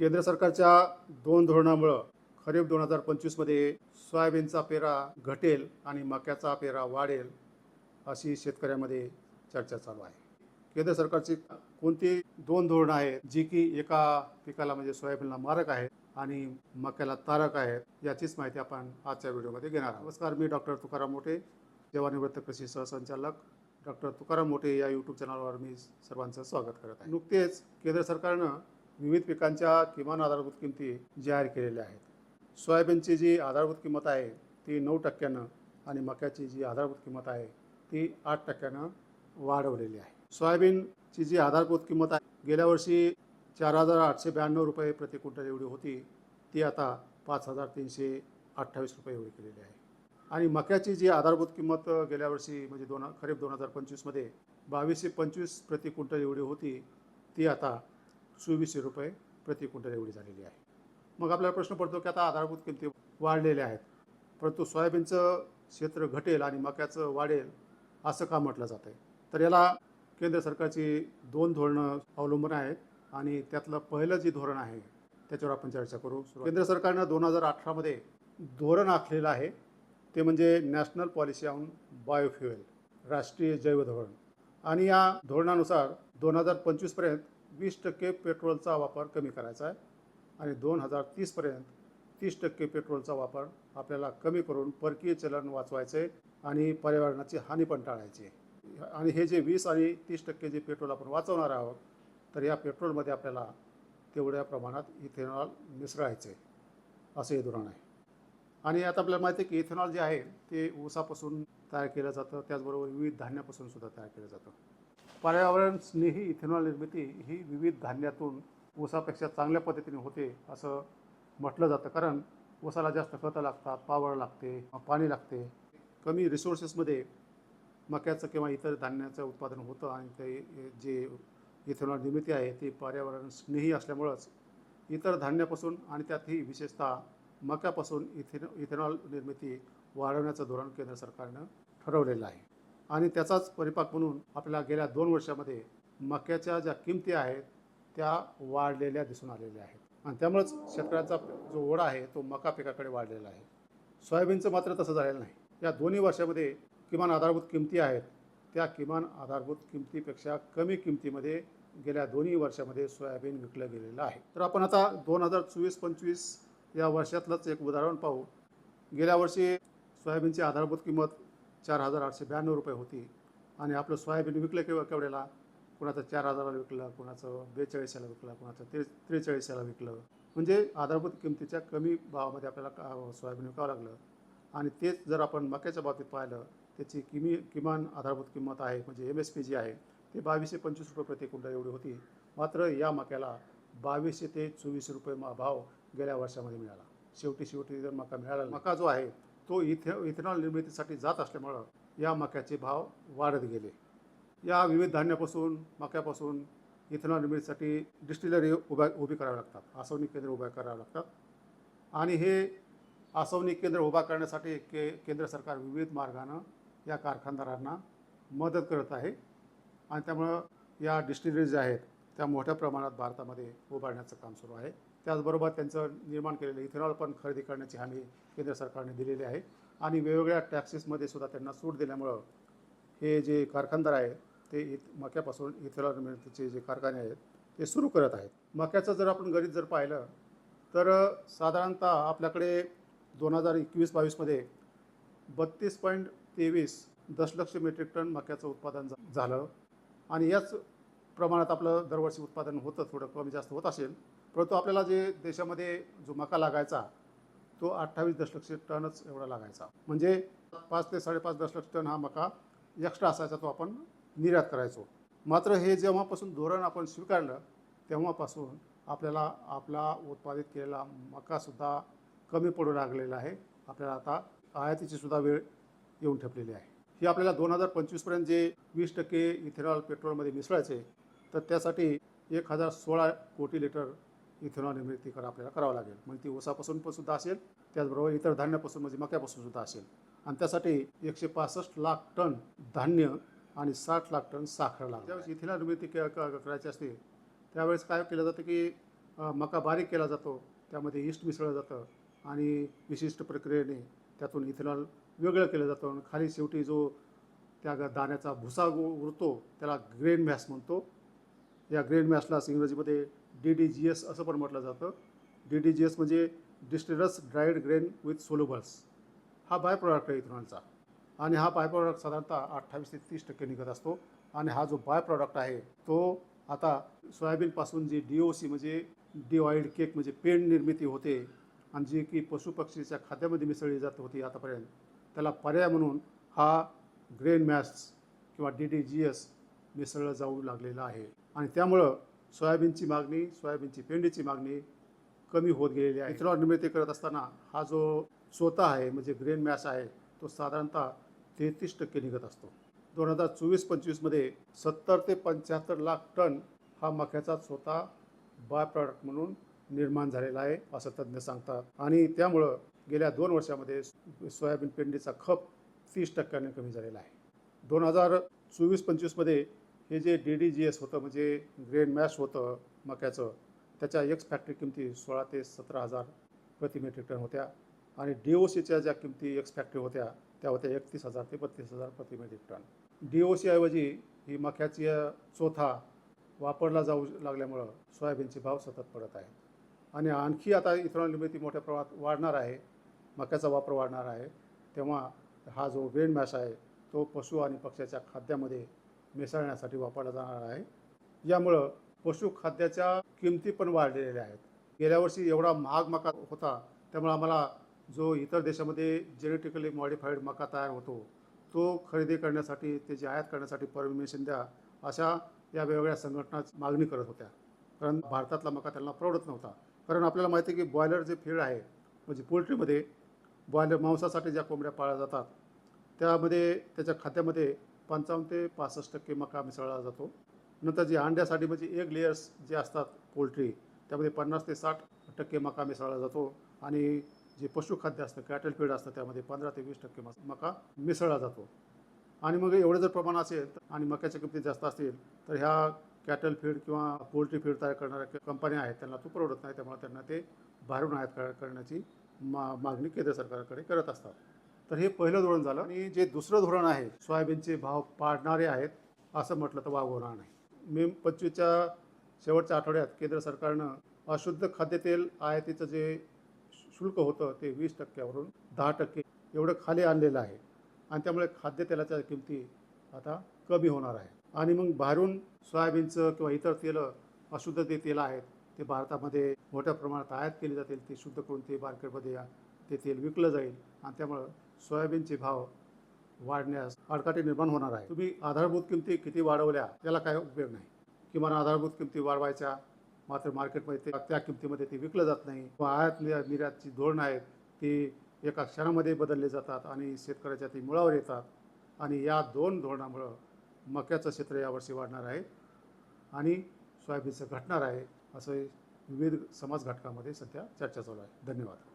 केंद्र सरकारच्या दोन धोरणामुळं खरीप दोन हजार पंचवीसमध्ये सोयाबीनचा पेरा घटेल आणि मक्याचा पेरा वाढेल अशी शेतकऱ्यामध्ये चर्चा चालू आहे. केंद्र सरकारची कोणती दोन धोरणं आहेत जी की एका पिकाला म्हणजे सोयाबीनला मारक आहेत आणि मक्याला तारक आहेत याचीच माहिती आपण आजच्या व्हिडिओमध्ये घेणार आहोत. नमस्कार मी डॉक्टर तुकाराम मोठे सेवानिवृत्त कृषी सहसंचालक. डॉक्टर तुकाराम मोठे या यूट्यूब चॅनलवर मी सर्वांचं स्वागत करत आहे. नुकतेच केंद्र सरकारनं विविध पिकांच्या किमान आधारभूत किमती जाहीर केलेल्या आहेत. सोयाबीनची जी आधारभूत किंमत आहे ती नऊ टक्क्यानं आणि मक्याची जी आधारभूत किंमत आहे ती आठ टक्क्यानं वाढवलेली आहे. सोयाबीनची जी आधारभूत किंमत आहे गेल्या वर्षी चार हजार आठशे ब्याण्णव रुपये प्रति क्विंटल एवढी होती ती आता पाच हजार तीनशे अठ्ठावीस रुपये एवढी केलेली आहे. आणि मक्याची जी आधारभूत किंमत गेल्या वर्षी म्हणजे दोन खरीप दोन हजार पंचवीसमध्ये बावीसशे पंचवीस प्रति क्विंटल एवढी होती ती आता चोवीसशे रुपये प्रति क्विंटल एवढी झालेली आहे. मग आपल्याला प्रश्न पडतो की आता आधारभूत किमती वाढलेल्या आहेत. परंतु सोयाबीनचं क्षेत्र घटेल आणि मक्याचं वाढेल असं का म्हटलं जातं आहे? तर याला केंद्र सरकारची दोन धोरणं अवलंबून आहेत आणि त्यातलं पहिलं जे धोरण आहे त्याच्यावर आपण चर्चा करू. केंद्र सरकारनं दोन हजार अठरामध्ये धोरण आखलेलं आहे. ते म्हणजे नॅशनल पॉलिसी ऑन बायोफ्युएल राष्ट्रीय जैव धोरण. आणि या धोरणानुसार दोन हजार पंचवीसपर्यंत वीस टक्के पेट्रोलचा वापर कमी करायचा आहे आणि दोन हजार तीसपर्यंत तीस टक्के पेट्रोलचा वापर आपल्याला कमी करून परकीय चलन वाचवायचे आणि पर्यावरणाची हानी पण टाळायची. आणि हे जे वीस आणि तीस टक्के जे पेट्रोल आपण वाचवणार आहोत तर या पेट्रोलमध्ये आपल्याला तेवढ्या प्रमाणात इथेनॉल मिसळायचे. असं हे धोरण आहे. आणि आता आपल्याला माहिती आहे की इथेनॉल जे आहे ते ऊसापासून तयार केलं जातं. त्याचबरोबर विविध धान्यापासून सुद्धा तयार केलं जातं. पर्यावरण स्नेही इथेनॉल निर्मिती ही विविध धान्यातून ऊसापेक्षा चांगल्या पद्धतीने होते असं म्हटलं जातं. कारण ऊसाला जास्त खतं लागतात पावर लागते पाणी लागते. कमी रिसोर्सेसमध्ये मक्याचं किंवा इतर धान्याचं उत्पादन होतं आणि ते जे इथेनॉल निर्मिती आहे ती पर्यावरण स्नेही असल्यामुळंच इतर धान्यापासून आणि त्यातही विशेषतः मक्यापासून इथेन इथेनॉल निर्मिती वाढवण्याचं धोरण केंद्र सरकारनं ठरवलेलं आहे. आणि त्याचाच परिपाक म्हणून आपल्याला गेल्या दोन वर्षामध्ये मक्याच्या ज्या किमती आहेत त्या वाढलेल्या दिसून आलेल्या आहेत. आणि त्यामुळेच शेतकऱ्यांचा जो ओढा आहे तो मका पिकाकडे वाढलेला आहे. सोयाबीनचं मात्र तसं झालेलं नाही. या दोन्ही वर्षामध्ये किमान आधारभूत किमती आहेत. त्या किमान आधारभूत किमतीपेक्षा कमी किमतीमध्ये गेल्या दोन्ही वर्षामध्ये सोयाबीन विकलं गेलेलं आहे. तर आपण आता दोन हजार चोवीस पंचवीस या वर्षातलंच एक उदाहरण पाहू. गेल्या वर्षी सोयाबीनची आधारभूत किंमत चार हजार आठशे ब्याण्णव रुपये होती. आणि आपलं सोयाबीन विकलं केव्हा केवढ्याला? कुणाचं चार हजाराला विकलं कुणाचं बेचाळीसाला विकलं कुणाचं त्रे त्रेचाळीसाला विकलं. म्हणजे आधारभूत किमतीच्या कमी भावामध्ये आपल्याला का- सोयाबीन विकावं लागलं. आणि तेच जर आपण मक्याच्या बाबतीत पाहिलं त्याची किमी किमान आधारभूत किंमत आहे म्हणजे एम एस पी जी आहे ते बावीसशे पंचवीस रुपये प्रति क्विंटल एवढी होती. मात्र या मक्याला बावीसशे ते चोवीसशे रुपये मा- भाव गेल्या वर्षामध्ये मिळाला. शेवटी शेवटी जर मका मिळाला मका जो आहे तो इथे इथेनॉल निर्मितीसाठी जात असल्यामुळं या मक्याचे भाव वाढत गेले. या विविध धान्यापासून मक्यापासून इथेनॉल निर्मितीसाठी डिस्टिलरी उभ्या उभी कराव्या लागतात. आसवणी केंद्र उभ्या कराव्या लागतात. आणि हे आसवणी केंद्र उभा करण्यासाठी के केंद्र सरकार विविध मार्गानं या कारखानदारांना मदत करत आहे. आणि त्यामुळं या डिस्टिलरीज ज्या आहेत त्या मोठ्या प्रमाणात भारतामध्ये उभारण्याचं काम सुरू आहे. त्याचबरोबर त्यांचं निर्माण केलेलं इथेनॉल पण खरेदी करण्याची हमी केंद्र सरकारने दिलेली आहे. आणि वेगवेगळ्या टॅक्सेसमध्ये सुद्धा त्यांना सूट दिल्यामुळं हे जे कारखानदार आहेत ते इत मक्यापासून इथेनॉल निर्मितीचे जे कारखाने आहेत ते सुरू करत आहेत. मक्याचं जर आपण गणित जर पाहिलं तर साधारणतः आपल्याकडे दोन हजार एकवीस बावीसमध्ये बत्तीस पॉईंट तेवीस दशलक्ष मेट्रिक टन मक्याचं उत्पादन झालं. आणि याच प्रमाणात आपलं दरवर्षी उत्पादन होतं थोडं कमी जास्त होत असेल परंतु आपल्याला जे देशामध्ये जो मका लागायचा तो अठ्ठावीस दशलक्ष टनच एवढा लागायचा. म्हणजे पाच ते साडेपाच दशलक्ष टन हा मका एक्स्ट्रा असायचा तो आपण निर्यात करायचो. मात्र हे जेव्हापासून धोरण आपण स्वीकारलं तेव्हापासून आपल्याला आपला उत्पादित केलेला मकासुद्धा कमी पडू लागलेला आहे. आपल्याला आता आयातीची सुद्धा वेळ येऊन ठेपलेली आहे. ही आपल्याला दोन हजार पंचवीसपर्यंत जे वीस टक्के इथेनॉल पेट्रोलमध्ये मिसळायचे तर त्यासाठी एक हजार सोळा कोटी लिटर इथेनॉल निर्मिती करा आपल्याला करावं लागेल. म्हणजे ती ऊसापासून पण सुद्धा असेल त्याचबरोबर इतर धान्यापासून म्हणजे मक्यापासून सुद्धा असेल. आणि त्यासाठी एकशे पासष्ट लाख टन धान्य आणि साठ लाख टन साखर लागते ज्यावेळेस इथेनॉल निर्मिती क- करायची असते त्यावेळेस काय केलं जातं की मका बारीक केला जातो त्यामध्ये ईस्ट मिसळलं जातं आणि विशिष्ट प्रक्रियेने त्यातून इथेनॉल वेगळं केलं जातं आणि खाली शेवटी जो त्या ग- दाण्याचा भुसा उरतो त्याला ग्रेन मॅस म्हणतो. या ग्रेन मॅसलाच इंग्रजीमध्ये डी डी जी एस असं पण म्हटलं जातं. डी डी जी एस म्हणजे distillers dried grain with solubles. हा बाय प्रॉडक्ट आहे इथेनॉलचा आणि हा बाय प्रॉडक्ट साधारणतः अठ्ठावीस ते तीस टक्के निघत असतो. आणि हा जो बाय प्रॉडक्ट आहे तो आता सोयाबीनपासून जी डी ओ सी म्हणजे डी ऑइल्ड केक म्हणजे पेंड निर्मिती होते आणि जी की पशुपक्षीच्या खाद्यामध्ये मिसळली जात होती आतापर्यंत त्याला पर्याय म्हणून हा ग्रेन मॅस किंवा डी डी जी एस मिसळलं जाऊ लागलेला आहे. आणि त्यामुळं सोयाबीनची मागणी सोयाबीनची पेंडीची मागणी कमी होत गेलेली आहे. इथेनॉल निर्मिती करत असताना हा जो स्वतः आहे म्हणजे ग्रेन मॅस आहे तो साधारणतः तेहतीस टक्के निघत असतो. दोन हजार चोवीस पंचवीसमध्ये सत्तर ते पंच्याहत्तर लाख टन हा मक्याचा स्वतः बाय प्रॉडक्ट म्हणून निर्माण झालेला आहे असं तज्ज्ञ सांगतात. आणि त्यामुळं गेल्या दोन वर्षामध्ये सोयाबीन पेंडीचा खप तीस टक्क्याने कमी झालेला आहे. दोन हजार चोवीस पंचवीसमध्ये हे जे डी डी जी एस होतं म्हणजे ग्रेन मॅश होतं मक्याचं त्याच्या एक्स फॅक्टरी किमती सोळा ते सतरा हजार प्रति मेट्रिक टन होत्या. आणि डी ओ सीच्या ज्या किमती एक्स फॅक्टरी होत्या त्या होत्या एकतीस हजार ते बत्तीस हजार प्रति मेट्रिक टन डी ओ सीऐवजी ही मक्याची चोथा वापरला जाऊ लागल्यामुळं सोयाबीनचे भाव सतत पडत आहेत. आणि आणखी आता इथेनॉल निर्मिती मोठ्या प्रमाणात वाढणार आहे मक्याचा वापर वाढणार आहे तेव्हा हा जो ग्रेन मॅश आहे तो पशु आणि पक्ष्याच्या खाद्यामध्ये मिसळण्यासाठी वापरला जाणार आहे. यामुळं पशुखाद्याच्या किमती पण वाढलेल्या आहेत. गेल्या वर्षी एवढा महाग मका होता त्यामुळे आम्हाला जो इतर देशामध्ये जेनेटिकली मॉडिफाईड मका तयार होतो तो खरेदी करण्यासाठी त्याची आयात करण्यासाठी परमिशन द्या अशा या वेगवेगळ्या संघटना मागणी करत होत्या. कारण भारतातला मका त्यांना परवडत नव्हता. कारण आपल्याला माहिती आहे की बॉयलर जे फीड आहे म्हणजे पोल्ट्रीमध्ये बॉयलर मांसासाठी ज्या कोंबड्या पाळल्या जातात त्यामध्ये त्याच्या खात्यामध्ये पंचावन्न ते पासष्ट टक्के मका मिसळला जातो. नंतर जे अंड्यासाठी म्हणजे एक लेयर्स जे असतात पोल्ट्री त्यामध्ये पन्नास ते साठ टक्के मका मिसळला जातो. आणि जे पशुखाद्य असतं कॅटल फीड असतं त्यामध्ये पंधरा ते वीस टक्के मका मिसळला जातो. आणि मग एवढं जर प्रमाण असेल तर- आणि मक्याच्या किमती जास्त असतील तर ह्या कॅटल फीड किंवा पोल्ट्री फीड तयार करणाऱ्या कंपन्या आहेत त्यांना तो परवडत नाही. त्यामुळे त्यांना ते बाहेरून आयात करण्याची मा मागणी केंद्र सरकारकडे करत असतात. तर हे पहिलं धोरण झालं. आणि जे दुसरं धोरण आहे सोयाबीनचे भाव पाडणारे आहेत असं म्हटलं तर वाव होणार नाही. मे पंचवीसच्या शेवटच्या आठवड्यात केंद्र सरकारनं अशुद्ध खाद्यतेल आयातीचं जे शुल्क होतं ते वीस टक्क्यावरून दहा टक्के एवढं खाली आणलेलं आहे. आणि त्यामुळे खाद्यतेलाच्या किमती आता कमी होणार आहे. आणि मग बाहेरून सोयाबीनचं किंवा इतर तेलं अशुद्ध ते तेल आहेत ते भारतामध्ये मोठ्या प्रमाणात आयात केली जातील ते शुद्ध करून ते मार्केटमध्ये या- ते तेल विकलं जाईल आणि त्यामुळं सोयाबीनचे भाव वाढण्यास अडकाटे निर्माण होणार आहे. तुम्ही आधारभूत किमती किती वाढवल्या त्याला काय उपयोग नाही. किमान आधारभूत किमती वाढवायच्या मात्र मार्केटमध्ये ते त्या किमतीमध्ये ते विकलं जात नाही. किंवा आयात निर्यातची धोरणं आहेत ती एका क्षणामध्ये बदलले जातात आणि शेतकऱ्याच्या ती मुळावर येतात. आणि या दोन धोरणामुळं मक्याचं क्षेत्र यावर्षी वाढणार आहे आणि सोयाबीनचं घटणार आहे असं विविध समाज घटकामध्ये सध्या चर्चा चालू आहे. धन्यवाद.